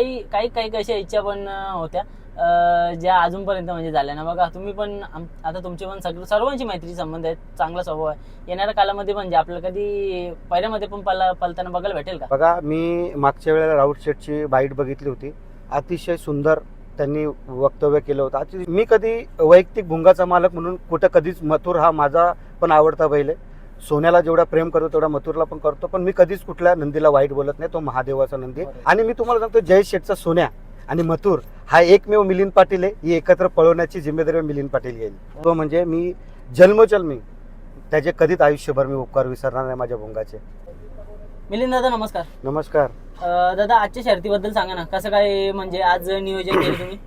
काही काही काही कशा इच्छा पण होत्या. ज्या अजूनपर्यंत म्हणजे झाल्या ना बघा तुम्ही पण आता तुमचे पण सगळं सर्वांची मैत्री संबंध आहेत. चांगला स्वभाव आहे. येणाऱ्या कालामध्ये म्हणजे आपल्याला कधी पहिल्यामध्ये पण पला पलताना बघायला भेटेल का? बघा मी मागच्या वेळेला राऊत शेटची बाईट बघितली होती. अतिशय सुंदर त्यांनी वक्तव्य केलं होतं. अति- मी कधी वैयक्तिक भुंगाचा मालक म्हणून कुठं कधीच मथुर हा माझा पण आवडता बैल आहे. सोन्याला जेवढा प्रेम करतो तेवढा मथुरला पण करतो पण मी कधीच कुठल्या नंदीला वाईट बोलत नाही तो महादेवाचा नंदी. आहे. आणि मी तुम्हाला सांगतो जय शेठचा सोन्या आणि मथुर हा एकमेव मिलिंद पाटील आहे. ही एकत्र पळवण्याची जिम्मेदारी मिलिंद पाटील घेईल तो म्हणजे मी जन्मजन्मी त्याचे कधीच आयुष्यभर मी उपकार विसरणार नाही माझ्या भुंगाचे. मिलिंद दादा नमस्कार. नमस्कार. अं, दादा आजच्या शर्तीबद्दल सांगा ना कसं काय म्हणजे आज नियोजन केलं तुम्ही?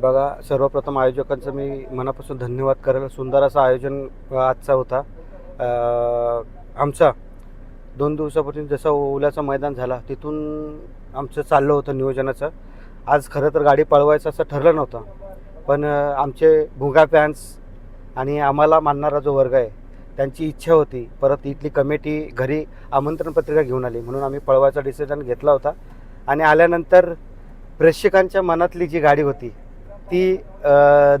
बघा सर्वप्रथम आयोजकांचं मी मनापासून धन्यवाद करेल. सुंदर असं आयोजन अ, आजचा होता. आमचा दोन दिवसापासून जसा ओल्याचं मैदान झाला तिथून आमचं चाललं होतं नियोजनाचं. आज खरं तर गाडी पळवायचं असं ठरलं नव्हतं. पण आमचे भुंगा फॅन्स आणि आम्हाला मानणारा जो वर्ग आहे त्यांची इच्छा होती. परत इथली कमिटी घरी आमंत्रण पत्रिका घेऊन आली. म्हणून आम्ही पळवायचा डिसिजन घेतला होता. आणि आल्यानंतर प्रेक्षकांच्या मनातली जी गाडी होती ती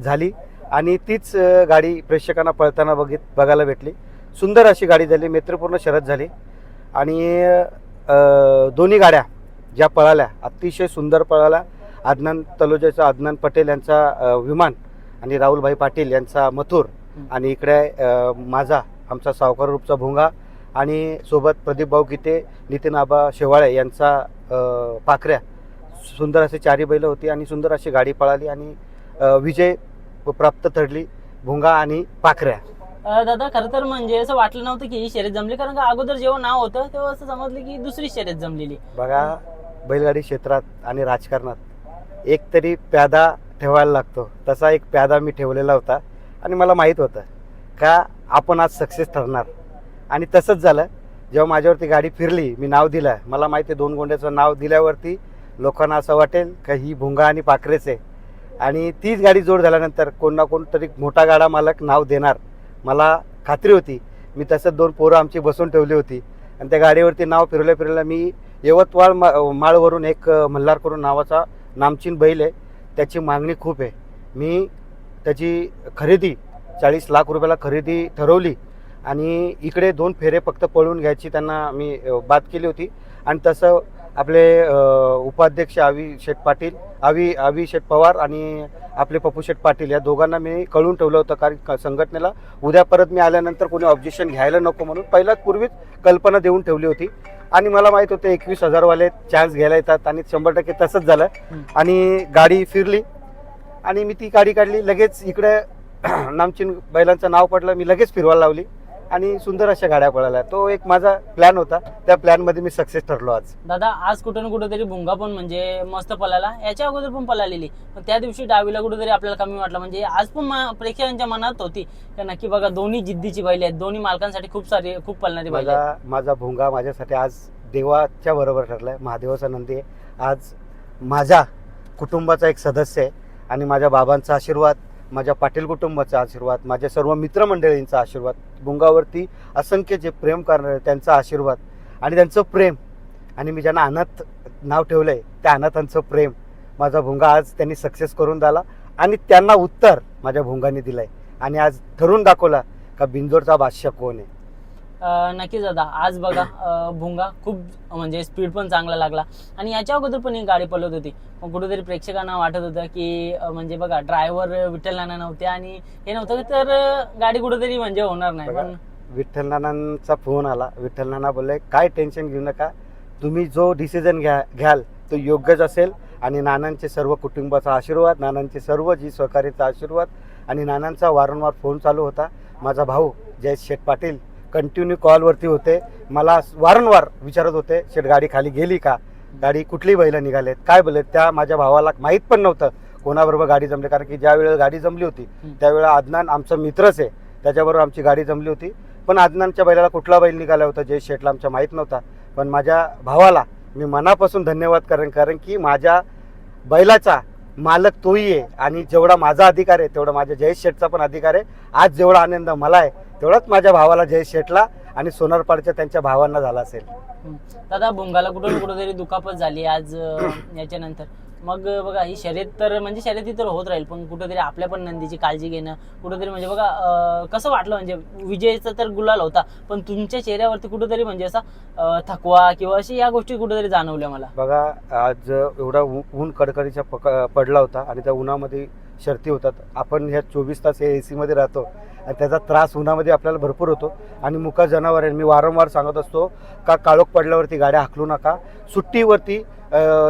झाली. आणि तीच गाडी प्रेक्षकांना पळताना बघित बघायला भेटली. सुंदर अशी गाडी झाली मैत्रीपूर्ण शरद झाली. आणि दोन्ही गाड्या ज्या पळाल्या अतिशय सुंदर पळाल्या. आदनान तलोजाचा आदनान पटेल यांचा विमान आणि राहुलभाई पाटील यांचा मथुर आणि इकडे माझा आमचा सावकार रूपचा भोंगा आणि सोबत प्रदीप भाऊ गीते नितीन आबा शेवाळे यांचा पाखऱ्या. सुंदर अशी चारी बैल होती आणि सुंदर अशी गाडी पळाली आणि विजय प्राप्त ठरली भुंगा आणि पाखऱ्या. दादा खरं तर म्हणजे असं वाटलं नव्हतं की ही शर्यत जमली. कारण का अगोदर जेव्हा नाव होतं तेव्हा असं समजलं की दुसरी शर्यत जमलेली. बघा बैलगाडी क्षेत्रात आणि राजकारणात एक तरी प्यादा ठेवायला लागतो. तसा एक प्यादा मी ठेवलेला होता आणि मला माहीत होतं का आपण आज सक्सेस ठरणार. आणि तसंच झालं. जेव्हा माझ्यावरती गाडी फिरली मी नाव दिलं. मला माहिती आहे दोन गोंड्याचं नाव दिल्यावरती लोकांना असं वाटेल का ही भुंगा आणि पाखरेच आहे. आणि तीच गाडी जोड झाल्यानंतर कोण ना कोण तरी मोठा गाडा मालक नाव देणार. मला खात्री होती. मी तसंच दोन पोरं आमची बसून ठेवली होती. आणि त्या गाडीवरती नाव फिरवल्या फिरवल्या मी यवतमाळ मा माळवरून एक मल्हार करून नावाचा नामचीन बैल आहे. त्याची मागणी खूप आहे. मी त्याची खरेदी चाळीस लाख रुपयाला खरेदी ठरवली आणि इकडे दोन फेरे फक्त पळून घ्यायची त्यांना मी बात केली होती. आणि तसं आपले उपाध्यक्ष आवी शेठ पाटील आवी आवी शेठ पवार आणि आपले पप्पू शेठ पाटील या दोघांना मी कळून ठेवलं होतं कारण संघटनेला. उद्या परत मी आल्यानंतर कोणी ऑब्जेक्शन घ्यायला नको म्हणून पहिल्याच पूर्वीच कल्पना देऊन ठेवली होती. आणि मला माहीत होते एकवीस हजारवाले चान्स घ्यायला येतात आणि शंभर टक्के तसंच झालं. आणि गाडी फिरली. आणि मी ती गाडी काढली लगेच इकडे नामचीन बैलांचं नाव पडलं मी लगेच फिरवायला लावली. आणि सुंदर अशा गाड्या पळाल्या. तो एक माझा प्लॅन होता. त्या प्लॅनमध्ये मी सक्सेस ठरलो आज. दादा आज कुठं ना कुठं तरी भुंगा पण म्हणजे मस्त पळाला. याच्या अगोदर पण पळालेली. पण त्या दिवशी डावीला कुठेतरी आपल्याला कमी वाटलं. म्हणजे आज पण प्रेक्षकांच्या मनात होती. का नक्की बघा दोन्ही जिद्दीची बैल आहेत. दोन्ही मालकांसाठी खूप सारी खूप पळणारी बैल माझा माझा भोंगा माझ्यासाठी आज देवाच्या बरोबर ठरलाय. महादेवाचा नंदी आहे आज माझ्या कुटुंबाचा एक सदस्य आहे. आणि माझ्या बाबांचा आशीर्वाद माझ्या पाटील कुटुंबाचा आशीर्वाद माझ्या सर्व मित्रमंडळींचा आशीर्वाद भुंगावरती असंख्य जे प्रेम करणारे त्यांचा आशीर्वाद आणि त्यांचं प्रेम. आणि मी ज्यांना अनाथ नाव ठेवलं आहे त्या अनाथांचं प्रेम माझा भुंगा आज त्यांनी सक्सेस करून झाला आणि त्यांना उत्तर माझ्या भुंगाने दिलं आहे आणि आज ठरून दाखवला का बिंजोरचा बादशाह कोण आहे? नक्कीच दादा आज बघा भुंगा खूप म्हणजे स्पीड पण चांगला लागला. आणि याच्या अगोदर पण ही गाडी पळत होती. मग कुठेतरी प्रेक्षकांना वाटत होतं की म्हणजे बघा ड्रायव्हर विठ्ठल नाना नव्हते आणि हे नव्हतं तर गाडी कुठेतरी म्हणजे होणार नाही. पण विठ्ठल नानांचा फोन आला. विठ्ठल नाना बोलले काय टेन्शन घेऊ नका. तुम्ही जो डिसिजन घ्या घ्याल तो योग्यच असेल आणि नानांचे सर्व कुटुंबाचा आशीर्वाद नानांचे सर्व जी सहकार्याचा आशीर्वाद आणि नानांचा वारंवार फोन चालू होता. माझा भाऊ जय शेठ पाटील कंटिन्यू कॉलवरती होते. मला वारंवार विचारत होते शेठ गाडी खाली गेली का? गाडी कुठली बैलं निघालेत. काय बोलले? त्या माझ्या भावाला माहीत पण नव्हतं कोणाबरोबर गाडी जमली. कारण की ज्या वेळेला गाडी जमली होती. त्यावेळेला आदनान आमचा मित्रच आहे. त्याच्याबरोबर आमची गाडी जमली होती. पण आदनानच्या बैलाला कुठला बैल निघाला होता जय शेठला आमच्या माहीत नव्हता. पण माझ्या भावाला मी मनापासून धन्यवाद करेन. कारण की माझ्या बैलाचा मालक तोही आहे आणि जेवढा माझा अधिकार आहे तेवढा माझ्या जयेश शेठचा पण अधिकार आहे. आज जेवढा आनंद मला आहे तेवढाच माझ्या भावाला जयेश शेठला आणि सोनारपाडच्या त्यांच्या भावांना झाला असेल. दादा भुंगाला कुठून कुठेतरी कुठंतरी दुखापत झाली आज याच्यानंतर. मग बघा ही शर्यत तर म्हणजे शर्यती तर होत राहील पण कुठेतरी आपल्या पण नंदीची काळजी घेणं कुठेतरी म्हणजे बघा कसं वाटलं म्हणजे विजयचा तर गुलाल होता पण तुमच्या चेहऱ्यावरती कुठेतरी म्हणजे असा थकवा किंवा अशी या गोष्टी कुठेतरी जाणवल्या मला. बघा आज एवढा ऊन कडकडीचा पक पडला होता आणि त्या उन्हामध्ये शर्ती होतात. आपण ह्या चोवीस तास या एसीमध्ये राहतो. आणि त्याचा त्रास उन्हामध्ये आपल्याला भरपूर होतो. आणि मुका जनावर आहे. मी वारंवार सांगत असतो का काळोख पडल्यावरती गाड्या हाकलू नका. सुट्टीवरती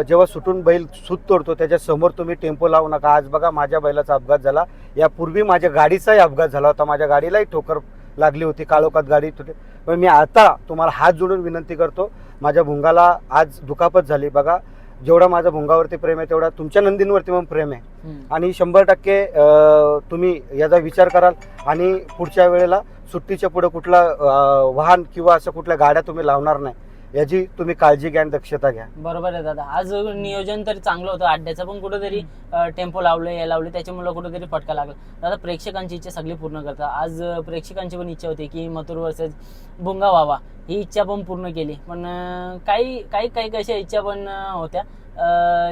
जेव्हा सुटून बैल सूत तोडतो त्याच्यासमोर तुम्ही टेम्पो लावू नका. आज बघा माझ्या बैलाचा अपघात झाला. यापूर्वी माझ्या गाडीचाही अपघात झाला होता. माझ्या गाडीलाही ठोकर लागली होती. काळोखात गाडी तुटे. पण मी आता तुम्हाला हात जोडून विनंती करतो माझ्या भुंगाला आज दुखापत झाली. बघा जेवढा माझा भुंगावरती प्रेम आहे तेवढा तुमच्या नंदींवरती पण प्रेम आहे. आणि शंभर टक्के तुम्ही याचा विचार कराल आणि पुढच्या वेळेला सुट्टीच्या पुढे कुठला वाहन किंवा असं कुठल्या गाड्या तुम्ही लावणार नाही याची तुम्ही काळजी घ्या आणि दक्षता घ्या. बरोबर आहे दादा. आज नियोजन तरी चांगलं होतं. अड्ड्याचं पण कुठेतरी टेम्पो लावले हे लावले त्याच्यामुळे कुठेतरी फटका लागला. दादा प्रेक्षकांची इच्छा सगळी पूर्ण करता आज प्रेक्षकांची पण इच्छा होती की मथुर वर्सेस भुंगा व्हावा. ही इच्छा पण पूर्ण केली. पण काही काही काही कशा इच्छा पण होत्या.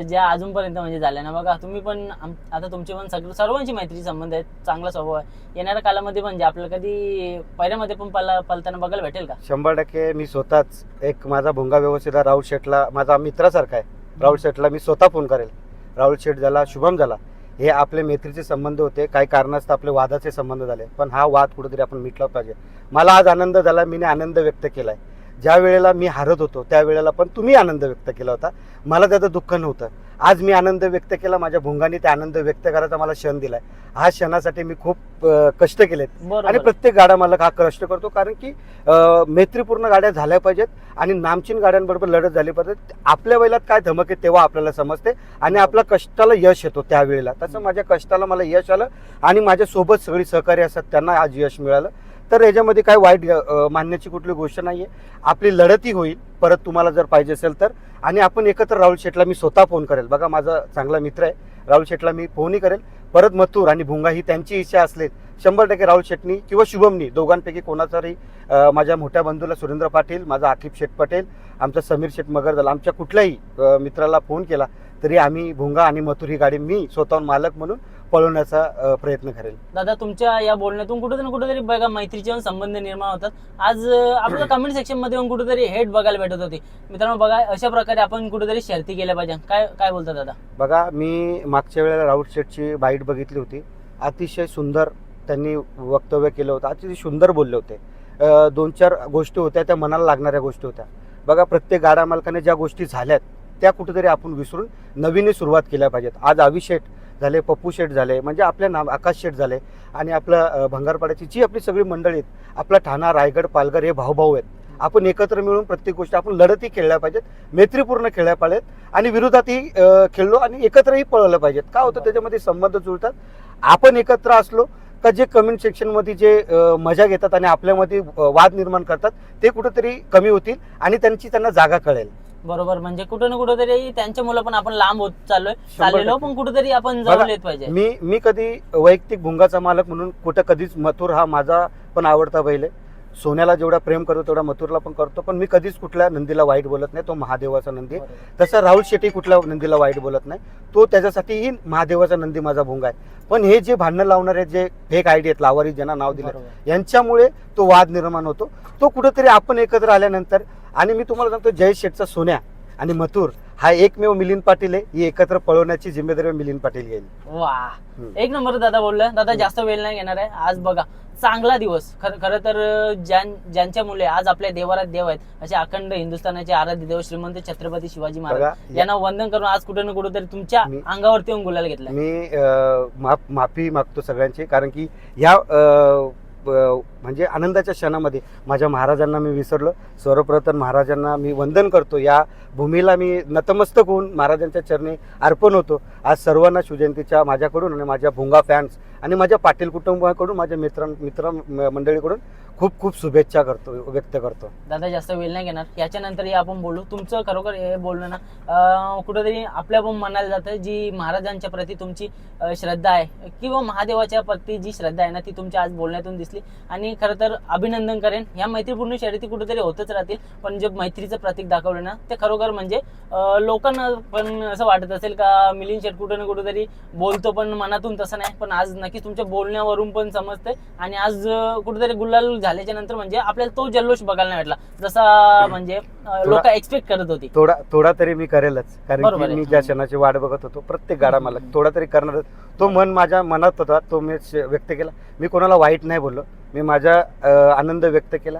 ज्या अजूनपर्यंत म्हणजे झाल्या ना. बघा तुम्ही पण आता तुमचे पण सगळे सर्वांची मैत्रीचे संबंध आहेत. चांगला स्वभाव आहे. येणाऱ्या कालामध्ये म्हणजे आपल्याला कधी पहिल्यामध्ये पण पला पलताना बघायला भेटेल का? शंभर टक्के मी स्वतःच एक माझा भुंगा व्यवस्थित राहुल शेठला माझा मित्रासारखा आहे. राहुल शेठला मी स्वतः फोन करेल. राहुल शेठ झाला शुभम झाला हे आपले मैत्रीचे संबंध होते. काही कारणास्तव आपले वादाचे संबंध झाले. पण हा वाद कुठेतरी आपण मिटला पाहिजे. मला आज आनंद झाला मी आनंद व्यक्त केला आहे ज्या वेळेला मी हारत होतो त्या वेळेला पण तुम्ही आनंद व्यक्त केला होता. मला त्याचं दुःख नव्हतं. आज मी आनंद व्यक्त केला माझ्या भुंगाने ते आनंद व्यक्त करायचा मला क्षण दिलाय. हा क्षणासाठी मी खूप कष्ट केलेत. आणि प्रत्येक गाडा मालक हा कष्ट करतो कारण की मैत्रीपूर्ण गाड्या झाल्या पाहिजेत आणि नामचीन गाड्यांबरोबर लढत झाली पाहिजे आपल्या वेळेला काय धमक आहे तेव्हा आपल्याला समजते आणि आपल्या कष्टाला यश येतो त्यावेळेला तसं माझ्या कष्टाला मला यश आलं आणि माझ्या सोबत सगळी सहकारी असतात त्यांना आज यश मिळालं. तर याच्यामध्ये काय वाईट मानण्याची कुठली गोष्ट नाही आहे आपली लढतही होईल परत तुम्हाला जर पाहिजे असेल तर. आणि आपण एकत्र राहुल शेटला मी स्वतः फोन करेल. बघा माझा चांगला मित्र आहे. राहुल शेटला मी फोनही करेल. परत मथुर आणि भुंगा ही त्यांची इच्छा असले शंभर टक्के राहुल शेटनी किंवा शुभमनी दोघांपैकी कोणाचाही माझ्या मोठ्या बंधूला सुरेंद्र पाटील माझा आकिब शेठ पटेल आमचा समीर शेठ मगरदल आमच्या कुठल्याही मित्राला फोन केला तरी आम्ही भुंगा आणि मथुर ही गाडी मी स्वतःहून मालक म्हणून पळवण्याचा प्रयत्न करेल. दादा तुमच्या या बोलण्यातून कुठेतरी ना कुठेतरी बघा मैत्रीचे संबंध निर्माण होतात. आज आपल्या कमेंट सेक्शनमध्ये पण कुठेतरी हेट बघायला भेटत होती. मित्रांनो बघा अशा प्रकारे आपण कुठेतरी शर्ती केल्या पाहिजे. काय काय बोलता दादा? बघा मी मागच्या वेळेला राहुल शेठची बाईट बघितली होती. अतिशय सुंदर त्यांनी वक्तव्य केलं होतं. अतिशय सुंदर बोलले होते. दोन चार गोष्टी होत्या त्या मनाला लागणाऱ्या गोष्टी होत्या. बघा प्रत्येक गाड्या मालकाने ज्या गोष्टी झाल्यात त्या कुठेतरी आपण विसरून नवीन सुरुवात केल्या पाहिजेत. आज शेठ झाले पप्पू शेठ झाले म्हणजे आपल्या नाम आकाश शेठ झाले आणि आपलं भंगारपाड्याची जी आपली सगळी मंडळी आहेत आपला ठाणा रायगड पालघर हे भाऊभाऊ आहेत. आपण एकत्र मिळून प्रत्येक गोष्ट आपण लढतही खेळल्या पाहिजेत मैत्रीपूर्ण खेळल्या पाहिजेत आणि विरोधातही खेळलो आणि एकत्रही पळवलं पाहिजेत. का होतं? त्याच्यामध्ये संबंध जुळतात. आपण एकत्र असलो का जे कमेंट सेक्शनमध्ये जे मजा घेतात आणि आपल्यामध्ये वाद निर्माण करतात ते कुठंतरी कमी होतील आणि त्यांची त्यांना जागा कळेल. बरोबर म्हणजे कुठं ना कुठेतरी त्यांच्या मुलं पण आपण लांब होत चाललोय चाललेलो. पण कुठेतरी आपण बघा, जवळ येत पाहिजे मी मी कधी वैयक्तिक भुंगाचा मालक म्हणून कुठं कधीच मथुर हा माझा पण आवडता बैल आहे सोन्याला जेवढा प्रेम करतो तेवढा मथुरला पण करतो पण मी कधीच कुठल्या नंदीला वाईट बोलत नाही तो महादेवाचा नंदी आहे. तसा राहुल शेट्टी कुठल्या नंदीला वाईट बोलत नाही तो त्याच्यासाठीही महादेवाचा नंदी माझा भुंगा आहे पण हे जे भांडणं लावणारे जे फेक आयडी आहेत लावारी ज्यांना नाव दिलं बरोबर. यांच्यामुळे तो वाद निर्माण होतो तो कुठेतरी आपण एकत्र आल्यानंतर आणि मी तुम्हाला सांगतो जय शेठचा सोन्या आणि मथुर हा एकमेव मिलिंद पाटील आहे. ही एकत्र पळवण्याची जिम्मेदारी मिलिंद पाटील घेईल वा. एक नंबर दादा बोललं. दादा जास्त वेळ नाही घेणार आहे. आज बघा चांगला दिवस. खरं खरं तर ज्यां ज्यांच्या मुले आज आपल्या देवारात देव आहेत असे अखंड हिंदुस्थानाचे आराध्य देव श्रीमंत छत्रपती शिवाजी महाराज यांना वंदन करून आज कुठे ना कुठेतरी तुमच्या मी- अंगावरती येऊन गुलाल घेतलाय. मी माफ मागतो सगळ्यांची कारण की या अं, ब- म्हणजे आनंदाच्या क्षणामध्ये. माझ्या महाराजांना मी विसरलो. सर्वप्रथम महाराजांना मी वंदन करतो. या भूमीला मी नतमस्तक होऊन महाराजांच्या चरणी अर्पण होतो. आज सर्वांना शिवजयंतीच्या माझ्याकडून आणि माझ्या भुंगा फॅन्स आणि माझ्या पाटील कुटुंबाकडून माझ्या मित्र मित्र मंडळीकडून खूप खूप शुभेच्छा करतो व्यक्त करतो. दादा जास्त वेळ नाही घेणार. याच्यानंतरही आपण बोलू. तुमचं खरोखर हे बोलणं ना कुठंतरी आपल्या पण मनाला जातं. जी महाराजांच्या प्रती तुमची श्रद्धा आहे किंवा महादेवाच्या प्रती जी श्रद्धा आहे ना ती तुमच्या आज बोलण्यातून दिसली. आणि आणि खरं तर अभिनंदन करेन. या मैत्रीपूर्ण शर्यती कुठेतरी होतच राहतील पण जे मैत्रीचं प्रतीक दाखवलं ना ते खरोखर म्हणजे लोकांना पण असं वाटत असेल का मिलिंद शेट कुठं ना कुठेतरी बोलतो पण मनातून तसं नाही पण आज नक्कीच तुमच्या बोलण्यावरून पण समजतंय. आणि आज कुठेतरी गुलाल झाल्याच्यानंतर म्हणजे आपल्याला तो जल्लोष बघायला नाही भेटला जसा म्हणजे लोक एक्सपेक्ट करत होती. थोडा थोडा तरी मी करेलच कारण. मी ज्या क्षणाची वाट बघत होतो प्रत्येक गाडा मला. थोडा तरी करणार तो मन माझ्या मनात होता तो मी व्यक्त केला. मी कोणाला वाईट नाही बोललो. मी माझा आनंद व्यक्त केला.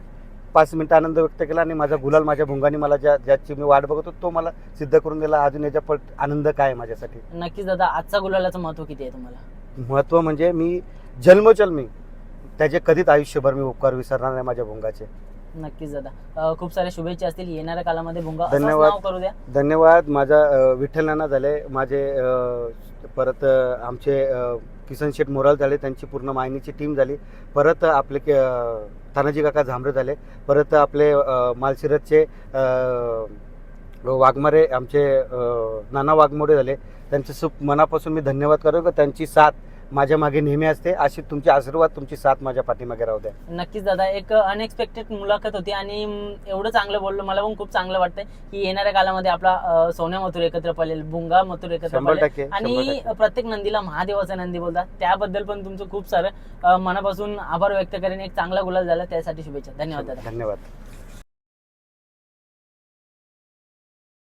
पाच मिनिटं आनंद व्यक्त केला आणि माझा गुलाल माझ्या भुंगाने मला ज्या ज्याची मी वाट बघत तो मला सिद्ध करून दिला. अजून याच्या पट आनंद काय आहे माझ्यासाठी? नक्कीच दादा आजचा गुलालाचं महत्त्व किती आहे तुम्हाला? महत्त्व म्हणजे मी जन्मचल मी त्याचे कधीच आयुष्यभर मी उपकार विसरणार नाही माझ्या भुंगाचे. नक्कीच दादा. खूप साऱ्या शुभेच्छा असतील. येणाऱ्या कालामध्ये भुंगा धन्यवाद. करू द्या. धन्यवाद. माझा विठ्ठल नाना झाले माझे परत आमचे किसन शेठ मोराल झाले त्यांची पूर्ण मायनीची टीम झाली. परत आपले तानाजी काका झांबरे झाले. परत आपले मालशिरतचे वाघमारे आमचे नाना वाघमोडे झाले. त्यांचे खूप मनापासून मी धन्यवाद करू का त्यांची साथ माझ्या मागे नेहमी असते. अशी तुमचे आशीर्वाद तुमची साथ माझ्या पाठीमागे राहू द्या. नक्कीच दादा एक अनएक्सपेक्टेड मुलाखत होती आणि एवढं चांगलं बोललो मला पण खूप चांगलं वाटतंय की येणाऱ्या कालामध्ये आपला सोन्या मथुर एकत्र पडेल भुंगा मथुर एकत्र पडेल आणि प्रत्येक नंदीला महादेवाचा नंदी बोलतात. त्याबद्दल पण तुमचं खूप सारं मनापासून आभार व्यक्त करेन. एक चांगला गुलाल झाला त्यासाठी शुभेच्छा. धन्यवाद दादा. धन्यवाद.